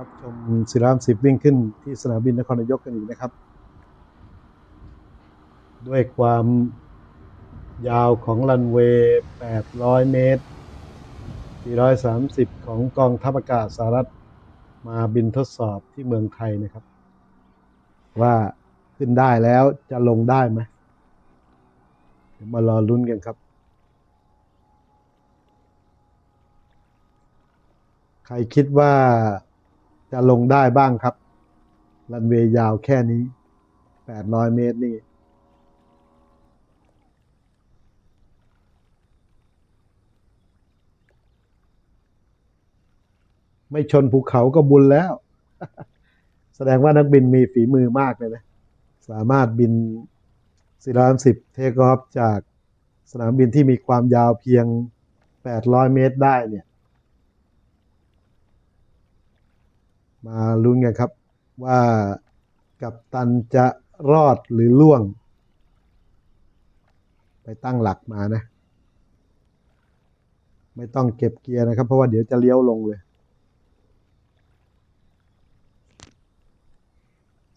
รับชมศิรามสิบวิ่งขึ้นที่สนามบินนครนายกกันอีกนะครับ ด้วยความยาวของรันเวย์800 เมตร 430 ของกองทัพอากาศสหรัฐมาบินทดสอบที่เมืองไทยนะครับ ว่าขึ้นได้แล้วจะลงได้ไหมมารอลุ้นกันครับ ใครคิดว่า จะลงได้บ้างครับ รันเวย์ยาวแค่นี้ 800 เมตรนี่ไม่ชนภูเขาก็บุญแล้ว แสดงว่านักบินมีฝีมือมากเลยนะ สามารถบิน 430 เทคออฟจากสนามบินที่มีความยาวเพียง 800 เมตรได้เนี่ย มาลุ้นกันครับว่ากับตันจะรอดหรือล่วง ไปตั้งหลักมานะ ไม่ต้องเก็บเกียร์นะครับ เพราะว่าเดี๋ยวจะเลี้ยวลงเลย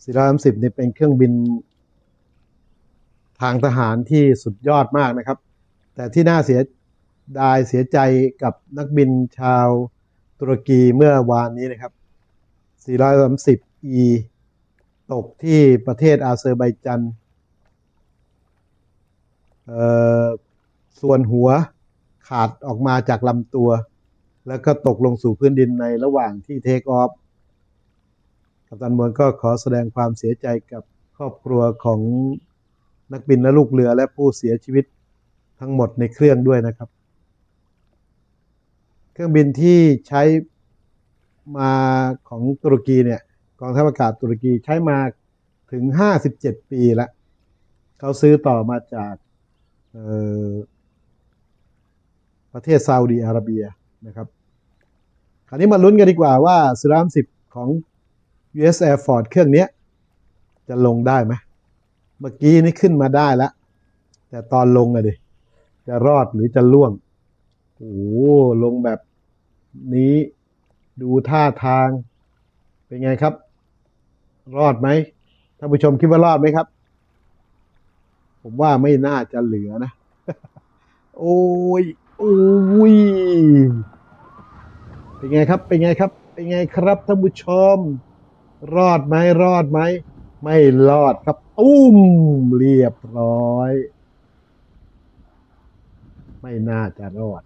430นี่เป็นเครื่องบินทางทหารที่สุดยอดมากนะครับ แต่ที่น่าเสียดายเสียใจกับนักบินชาวตุรกีเมื่อวานนี้นะครับ 430E ตกที่ประเทศอาเซอร์ไบจันส่วนหัวขาดออกมาจากลำตัว แล้วก็ตกลงสู่พื้นดินในระหว่างที่เทคออฟกัปตันมวลก็ขอแสดงความเสียใจกับครอบครัวของนักบินและลูกเรือและผู้เสียชีวิตทั้งหมดในเครื่องด้วยนะครับ เครื่องบินที่ใช้ มาของตุรกีเนี่ยกองทัพอากาศตุรกีใช้มาถึง 57 ปีแล้วเขาซื้อต่อมาจากประเทศซาอุดีอาระเบียนะครับ คราวนี้มาลุ้นกันดีกว่าว่าสุรามสิบของ US Air Force เครื่องนี้จะลงได้ไหมเมื่อกี้นี่ขึ้นมาได้แล้ว แต่ตอนลงอะดิ จะรอดหรือจะล่วง โอ้ลงแบบนี้ ดูท่าทาง เป็นไงครับ รอดไหมท่านผู้ชมคิดว่ารอดไหมครับ ผมว่าไม่น่าจะเหลือนะ โอ้ยโอ้ยเป็นไงครับ เป็นไงครับ เป็นไงครับท่านผู้ชม รอดไหมรอดไหม ไม่รอดครับตุ้มเรียบร้อย ไม่น่าจะรอด